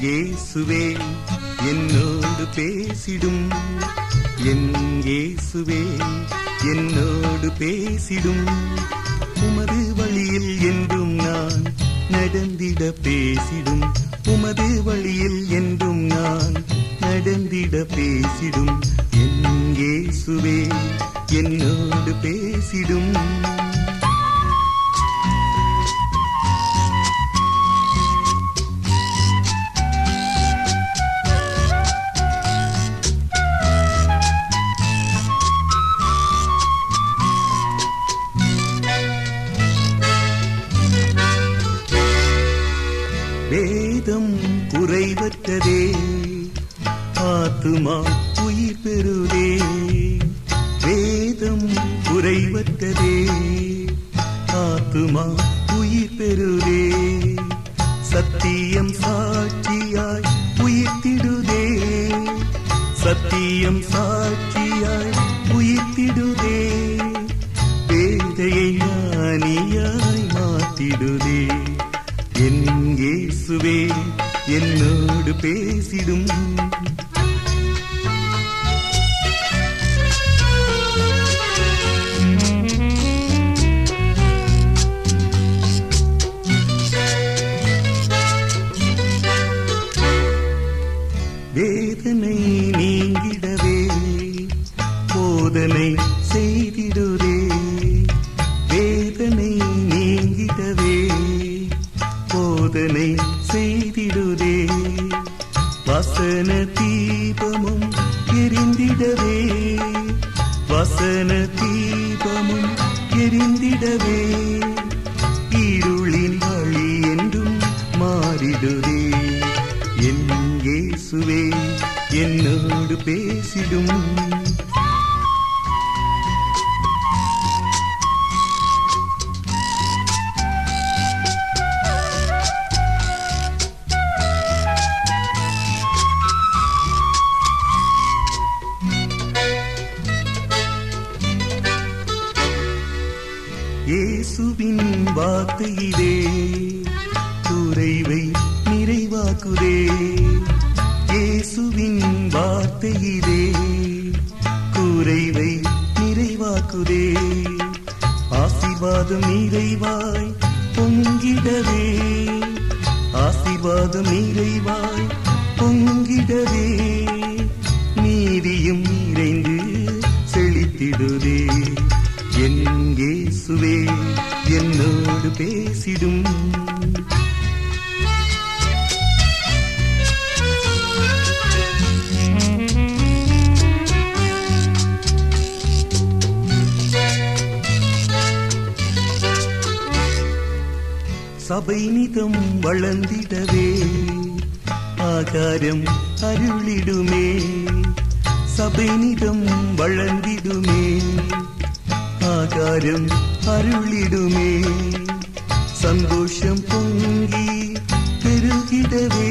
இயேசுவே என்னோடு பேசிடும். என் இயேசுவே என்னோடு பேசிடும். உமது வழியில் என்றும் நான் நடந்திட பேசிடும். உமது வழியில் என்றும் நான் நடந்திட பேசிடும். என் இயேசுவே என்னோடு பேசிடும். வேதம் குறைவற்றதே. ஆத்துமா உயிர் பெறுதே. வேதம் குறைவற்றதே. ஆத்துமா உயிர் பெறுதே. சத்தியம் சாட்சியாய் உயிர்த்திடுதே. சத்தியம் சாட்சி போதனை செய்திடுதே. வேதனை நீங்கிடவே போதனை செய்திடுதே. வசன தீபமும் எரிந்திடவே. வசன தீபமும் எரிந்திடவே. இருளின் வழி என்றும் மாறிடுதே. என் இயேசுவே என்னோடு பேசிடும். இயேசுவின் வார்த்தையிலே குறைவை நிறைவாக்குதே. இயேசுவின் வார்த்தையிலே குறைவை நிறைவாக்குதே. ஆசிர்வாதம் நிறைவாய் பொங்கிடவே. ஆசிர்வாதம் நிறைவாய் பொங்கிடவே. நீதியும் நிறைந்து செழித்திடுதே. என் இயேசுவே என்னோடு பேசிடும். சபை நிதம் வளர்ந்திடவே ஆகாரம் அருளிடுமே. சபை நிதம் வளர்ந்திடுமே. ஆகாரம் அருளிடுமே சந்தோஷம் பொங்கி பெருகிடவே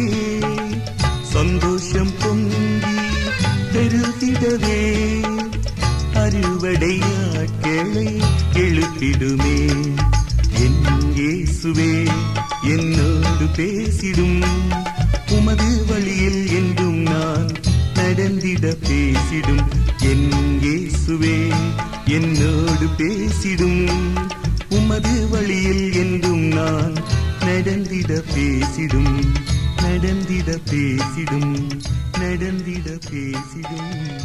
சந்தோஷம் பொங்கி பெருகிடவே அறுவடை ஆட்களை எழுப்பிடுமே என் இயேசுவே என்னோடு பேசிடும் பேசிடும். உமது வழியில் என்றும் நான் நடந்திட பேசிடும். நடந்திட பேசிடும். நடந்திட பேசிடும்.